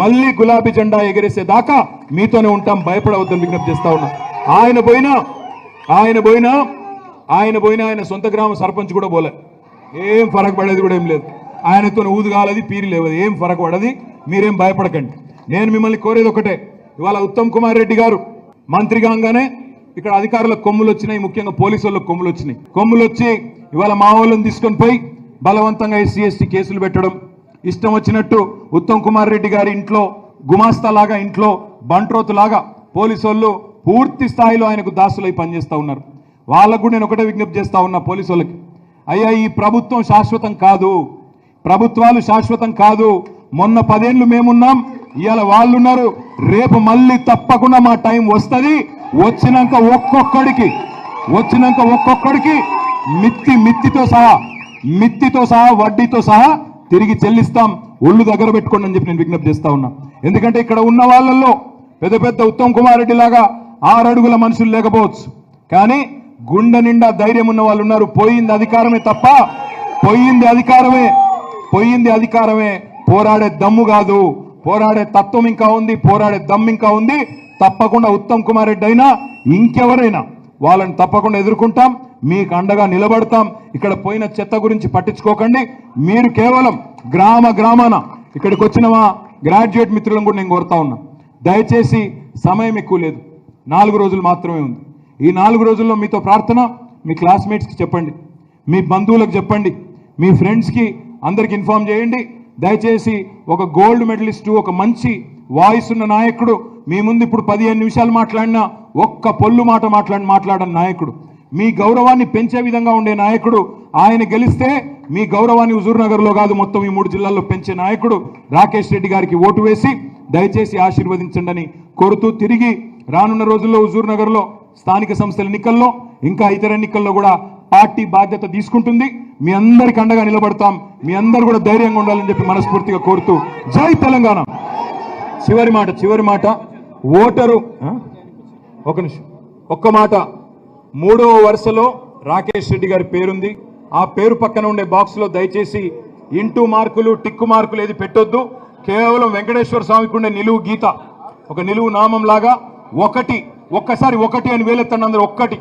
మళ్ళీ గులాబీ జెండా ఎగరేసే దాకా మీతోనే ఉంటాం భయపడవద్దని విజ్ఞప్తి చేస్తా ఉన్నా. ఆయన పోయినా ఆయన పోయినా ఆయన పోయినా ఆయన సొంత గ్రామ సర్పంచ్ కూడా పోలే. ఏం ఫరక్ పడేది కూడా ఏం లేదు. ఆయనతో ఊదుగాలది పీరి లేవది. ఏం ఫరక్ పడది? మీరేం భయపడకండి. నేను మిమ్మల్ని కోరేది ఒకటే. ఇవాళ ఉత్తమ్ కుమార్ రెడ్డి గారు మంత్రి కాగానే ఇక్కడ అధికారులకు కొమ్ములు వచ్చినాయి ముఖ్యంగా పోలీసు కొమ్ములు వచ్చినాయి. కొమ్ములు వచ్చి ఇవాళ మా వాళ్ళని తీసుకొని పోయి బలవంతంగా ఎస్సీ ఎస్టీ కేసులు పెట్టడం ఇష్టం వచ్చినట్టు ఉత్తమ్ కుమార్ రెడ్డి గారి ఇంట్లో గుమాస్తా లాగా ఇంట్లో బంట్రోతులాగా పోలీసు వాళ్ళు పూర్తి స్థాయిలో ఆయనకు దాసులై పనిచేస్తూ ఉన్నారు. వాళ్ళకు కూడా నేను ఒకటే విజ్ఞప్తి చేస్తా ఉన్నా పోలీసు వాళ్ళకి అయ్యా ఈ ప్రభుత్వం శాశ్వతం కాదు. ప్రభుత్వాలు శాశ్వతం కాదు. మొన్న పదేళ్ళు మేమున్నాం ఇవాళ వాళ్ళు ఉన్నారు రేపు మళ్ళీ తప్పకుండా మా టైం వస్తుంది. వచ్చినాక ఒక్కొక్కడికి వచ్చినాక ఒక్కొక్కడికి మిత్తి మిత్తితో సహా మిత్తితో సహా వడ్డీతో సహా తిరిగి చెల్లిస్తాం. ఒళ్ళు దగ్గర పెట్టుకోండి అని చెప్పి నేను విజ్ఞప్తి చేస్తా ఉన్నా. ఎందుకంటే ఇక్కడ ఉన్న వాళ్ళల్లో పెద్ద పెద్ద ఉత్తమ్ కుమార్ రెడ్డి లాగా ఆరడుగుల మనుషులు లేకపోవచ్చు. కానీ గుండె నిండా ధైర్యం ఉన్న వాళ్ళు ఉన్నారు. పోయింది అధికారమే తప్ప పోయింది అధికారమే. పోయింది అధికారమే. పోరాడే దమ్ము కాదు. పోరాడే తత్వం ఇంకా ఉంది. పోరాడే దమ్ ఇంకా ఉంది. తప్పకుండా ఉత్తమ్ కుమార్ రెడ్డి అయినా ఇంకెవరైనా వాళ్ళని తప్పకుండా ఎదుర్కొంటాం. మీకు అండగా నిలబడతాం. ఇక్కడ పోయిన చెత్త గురించి పట్టించుకోకండి. మీరు కేవలం గ్రామ గ్రామాన ఇక్కడికి వచ్చిన మా గ్రాడ్యుయేట్ మిత్రులను కూడా నేను కోరుతా ఉన్నా. దయచేసి సమయం ఎక్కువ లేదు. నాలుగు రోజులు మాత్రమే ఉంది. ఈ నాలుగు రోజుల్లో మీతో ప్రార్థన మీ క్లాస్మేట్స్కి చెప్పండి. మీ బంధువులకు చెప్పండి. మీ ఫ్రెండ్స్కి అందరికి ఇన్ఫార్మ్ చేయండి. దయచేసి ఒక గోల్డ్ మెడలిస్టు ఒక మంచి వాయిస్ ఉన్న నాయకుడు మీ ముందు ఇప్పుడు పదిహేను నిమిషాలు మాట్లాడినా ఒక్క పొల్లు మాట మాట్లాడి మాట్లాడని నాయకుడు. మీ గౌరవాన్ని పెంచే విధంగా ఉండే నాయకుడు ఆయన గెలిస్తే మీ గౌరవాన్ని హుజూర్నగర్లో కాదు మొత్తం ఈ మూడు జిల్లాల్లో పెంచే నాయకుడు రాకేష్ రెడ్డి గారికి ఓటు వేసి దయచేసి ఆశీర్వదించండి అని కోరుతూ తిరిగి రానున్న రోజుల్లో హుజూర్నగర్లో స్థానిక సంస్థల ఎన్నికల్లో ఇంకా ఇతర ఎన్నికల్లో కూడా పార్టీ బాధ్యత తీసుకుంటుంది. మీ అందరికి అండగా నిలబడతాం. మీ అందరు కూడా ధైర్యంగా ఉండాలని చెప్పి మనస్ఫూర్తిగా కోరుతూ జై తెలంగాణ. చివరి మాట చివరి మాట. ఓటరు ఒక నిమిషం. ఒక్క మాట. మూడవ వరుసలో రాకేష్ రెడ్డి గారి పేరుంది. ఆ పేరు పక్కన ఉండే బాక్స్లో దయచేసి ఇంటూ మార్కులు టిక్కు మార్కులు ఏది పెట్టొద్దు. కేవలం వెంకటేశ్వర స్వామికి ఉండే నిలువు గీత. ఒక నిలువు నామం లాగా ఒకటి ఒక్కసారి ఒకటి అని వేలెత్తండి అందరూ ఒక్కటి.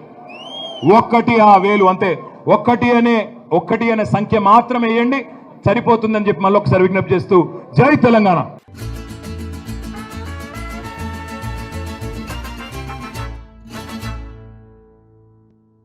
ఒక్కటి ఆ వేలు అంతే. ఒక్కటి అనే ఒక్కటి అనే సంఖ్య మాత్రమే వేయండి. సరిపోతుందని చెప్పి మళ్ళీ ఒకసారి విజ్ఞప్తి చేస్తూ జై తెలంగాణ.